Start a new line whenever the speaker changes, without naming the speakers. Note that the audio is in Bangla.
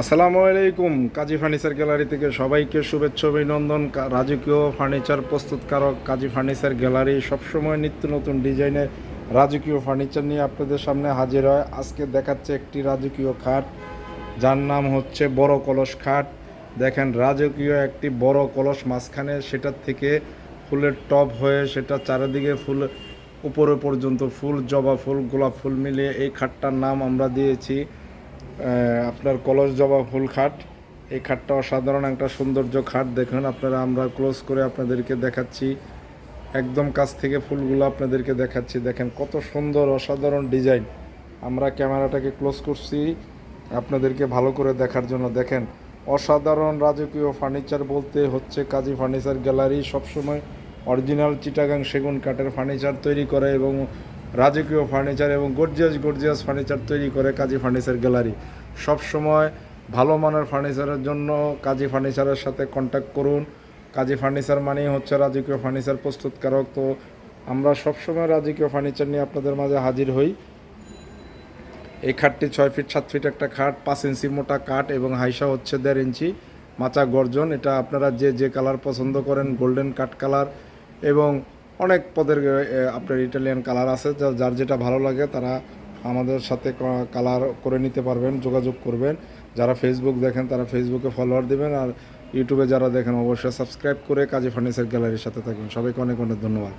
আসসালামু আলাইকুম, কাজী ফার্নিচার গ্যালারি থেকে সবাইকে শুভেচ্ছা, অভিনন্দন। রাজকীয় ফার্নিচার প্রস্তুতকারক কাজী ফার্নিচার গ্যালারি সবসময় নিত্য নতুন ডিজাইনের রাজকীয় ফার্নিচার নিয়ে আপনাদের সামনে হাজির হয়। আজকে দেখাচ্ছে একটি রাজকীয় খাট, যার নাম হচ্ছে বড় কলস খাট। দেখেন, রাজকীয় একটি বড় কলস মাঝখানে, সেটার থেকে ফুলের টপ হয়ে সেটা চারিদিকে ফুল, উপরে পর্যন্ত ফুল, জবা ফুল, গোলাপ ফুল মিলিয়ে এই খাটটার নাম আমরা দিয়েছি। আপনার কলস জবা ফুল খাট। এই খাটটা অসাধারণ একটা সৌন্দর্য খাট। দেখুন, আপনারা, আমরা ক্লোজ করে আপনাদেরকে দেখাচ্ছি। একদম কাছ থেকে ফুলগুলো আপনাদেরকে দেখাচ্ছি। দেখেন, কত সুন্দর, অসাধারণ ডিজাইন। আমরা ক্যামেরাটাকে ক্লোজ করছি আপনাদেরকে ভালো করে দেখার জন্য। দেখেন, অসাধারণ রাজকীয় ফার্নিচার বলতে হচ্ছে কাজী ফার্নিচার গ্যালারি সবসময় অরিজিনাল চিটাগাং সেগুন কাঠের ফার্নিচার তৈরি করে এবং রাজকীয় ফার্নিচার এবং গর্জিয়াস গর্জিয়াস ফার্নিচার তৈরি করে কাজী ফার্নিচার গ্যালারি সবসময় ভালো মানের ফার্নিচারের জন্য কাজী ফার্নিচারের সাথে কন্ট্যাক্ট করুন। কাজী ফার্নিচার মানেই হচ্ছে রাজকীয় ফার্নিচার প্রস্তুতকারক। তো আমরা সবসময় রাজকীয় ফার্নিচার নিয়ে আপনাদের মাঝে হাজির হই। এই খাটটি ছয় ফিট সাত ফিট একটা খাট, পাঁচ ইঞ্চি মোটা কাঠ এবং হাইসা হচ্ছে দেড় ইঞ্চি। মাচা গর্জন, এটা আপনারা যে যে কালার পছন্দ করেন গোল্ডেন কাঠ কালার এবং অনেক পদের আপনার ইটালিয়ান কালার আছে যার যেটা ভালো লাগে, তারা আমাদের সাথে কালার করে নিতে পারবেন, যোগাযোগ করবেন। যারা ফেসবুক দেখেন, তারা ফেসবুকে ফলোয়ার দেবেন, আর ইউটিউবে যারা দেখেন, অবশ্যই সাবস্ক্রাইব করে কাজী ফার্নিচার গ্যালারির সাথে থাকবেন। সবাইকে অনেক অনেক ধন্যবাদ।